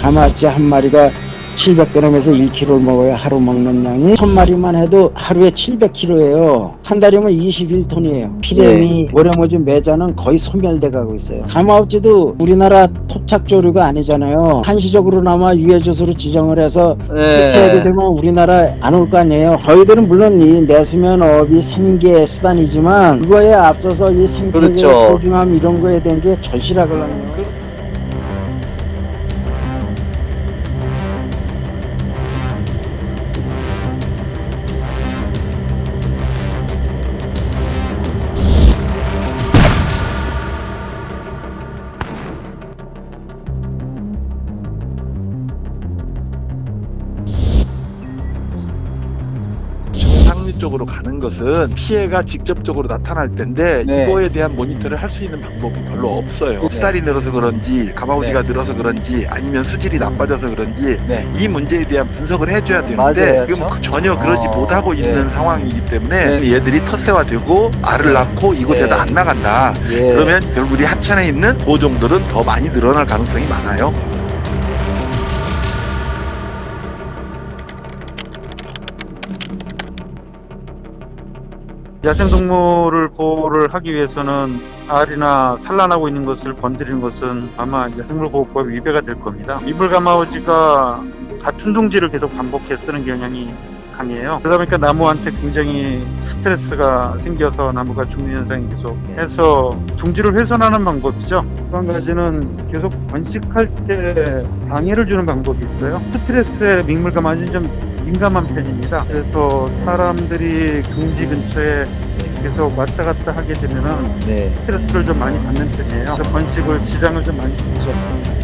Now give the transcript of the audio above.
가마치 한 마리가 700g에서 1kg를 먹어야 하루 먹는 양이 1000마리만 해도 하루에 700kg예요. 한 달이면 21톤이에요. 피레미, 모래모지 매자는 거의 소멸돼 가고 있어요. 가마우치도 우리나라 토착조류가 아니잖아요. 한시적으로나마 유해조수로 지정을 해서 해야 네. 되면 우리나라 안 올 거 아니에요. 저희들은 물론 이 내수면 업이 생계 수단이지만 그거에 앞서서 이 생태계 그렇죠. 소중함 이런 거에 대한 게 절실하거든요. 중 쪽으로 가는 것은 피해가 직접적으로 나타날 텐데 네. 이거에 대한 모니터를 할 수 있는 방법이 별로 없어요. 네. 수달이 늘어서 그런지 가마우디가 늘어서 그런지 아니면 수질이 나빠져서 그런지 네. 이 문제에 대한 분석을 해줘야 되는데 지금 그렇죠? 그 전혀 그러지 어, 못하고 네. 있는 상황이기 때문에 네. 얘들이 텃세화되고 알을 낳고 이곳에다 네. 안 나간다. 예. 그러면 결국 우리 하천에 있는 보종들은 더 많이 늘어날 가능성이 많아요. 야생동물을 보호를 하기 위해서는 알이나 산란하고 있는 것을 건드리는 것은 아마 이제 생물 보호법 위배가 될 겁니다. 이불 가마오지가 같은 둥지를 계속 반복해 쓰는 경향이 강해요. 그러다 보니까 나무한테 굉장히 스트레스가 생겨서 나무가 죽는 현상이 계속 해서 둥지를 훼손하는 방법이죠. 또 한 가지는 계속 번식할 때 방해를 주는 방법이 있어요. 스트레스에 민물가마오지는 좀 민감한 편입니다. 그래서 사람들이 둥지 근처에 계속 왔다 갔다 하게 되면은 네. 스트레스를 좀 많이 받는 편이에요. 그래서 번식을 지장을 좀 많이 주죠.